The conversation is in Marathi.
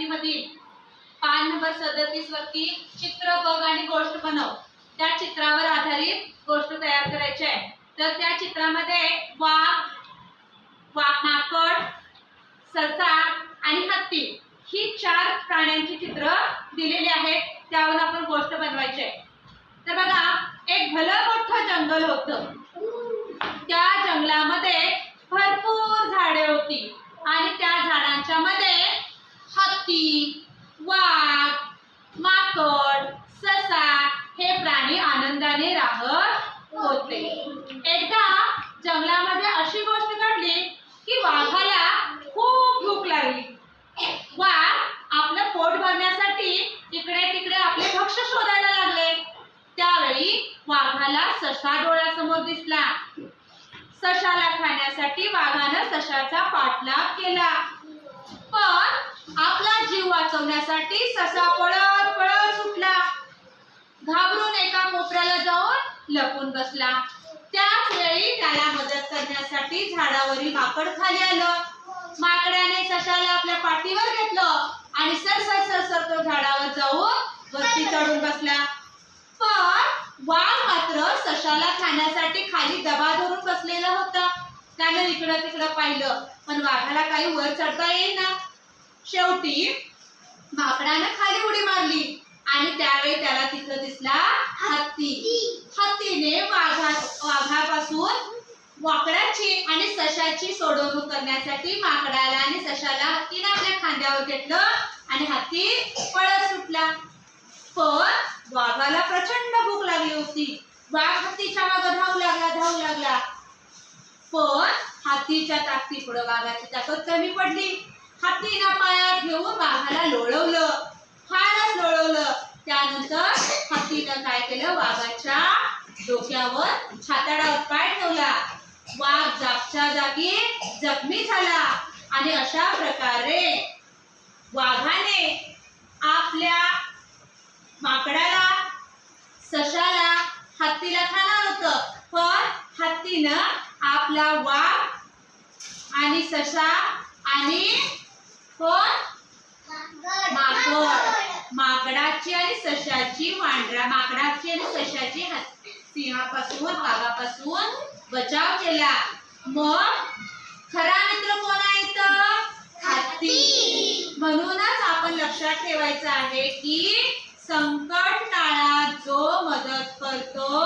मधील पान नंबर सदतीस वरती चित्र बघ आणि गोष्ट बनव. त्या चित्रावर आधारित गोष्ट तयार करायची आहे. तर त्या चित्रामध्ये वाघ वाघ माकड ससा आणि हत्ती ही चार प्राण्यांची चित्र दिलेली आहेत. त्यावर आपण गोष्ट बनवायची आहे. तर बघा एक भलं मोठं जंगल होतं. त्या जंगलामध्ये भरपूर झाडे होती आणि त्या झाडांच्या मध्ये हत्ती वाघ माकड ससा हे प्राणी आनंदाने राहत होते. एकदा जंगलामध्ये अशी गोष्ट घडली की वाघाला खूप भूक लागली. वाघ आपलं पोट भरण्यासाठी इकडे तिकडे आपले भक्ष शोधायला लागले. त्यावेळी वाघाला ससा डोळ्यासमोर दिसला. सशाला खाण्यासाठी वाघानं सशाचा पाठलाग केला. पण आपला जीव वाचवण्यासाठी ससा पळत पळत सुटला. घाबरून एका कोपऱ्याला जाऊन लपून बसला. त्याच वेळी त्याला मदत करण्यासाठी झाडावरील माकड खाली आलं. माकड्याने सशाला आपल्या पाठीवर घेतलं आणि सर सरसर तो झाडावर जाऊन वरती चढून बसला. पण वाघ मात्र सशाला खाण्यासाठी खाली दबा धरून बसलेला होता. त्यानं इकडं तिकडं पाहिलं पण वाघाला काही वर चढता येईना. शेवटी माकडानं खाली उडी मारली आणि त्यावेळी त्याला तिथं दिसला हत्ती. हत्तीने वाघा वाघापासून वाकडाची आणि सशाची सोडवणूक करण्यासाठी माकडाला आणि सशाला हत्तीने आपल्या खांद्यावर घेतलं आणि हत्ती पळत सुटला. पण वाघाला प्रचंड भूक लागली होती. वाघ हत्तीच्या मागे धावू लागला धावू लागला. पण हातीच्या ताकदीपुढं वाघाची ताकद कमी पडली. हातीनं पायात घेऊन वाघाला लोळवलं. फारच लोळवलं. त्यानंतर हत्तीनं काय केलं? वाघाच्या डोक्यावर छाताडावर पाय ठेवला. वाघ जागच्या जागी जखमी झाला. आणि अशा प्रकारे वाघाने आपल्या माकडाला सशाला हत्तीला खाणार होतं. पण हत्तीनं आपला वाघ आणि ससा आणि कोण माकड माकडाची आणि सशाची मांढरा माकडाची आणि सशाची सिंहापासून वाघापासून बचाव केला. मग खरा मित्र कोण आहे तर हत्ती म्हणूनच आपण लक्षात ठेवायचं आहे की संकट काळात जो मदत करतो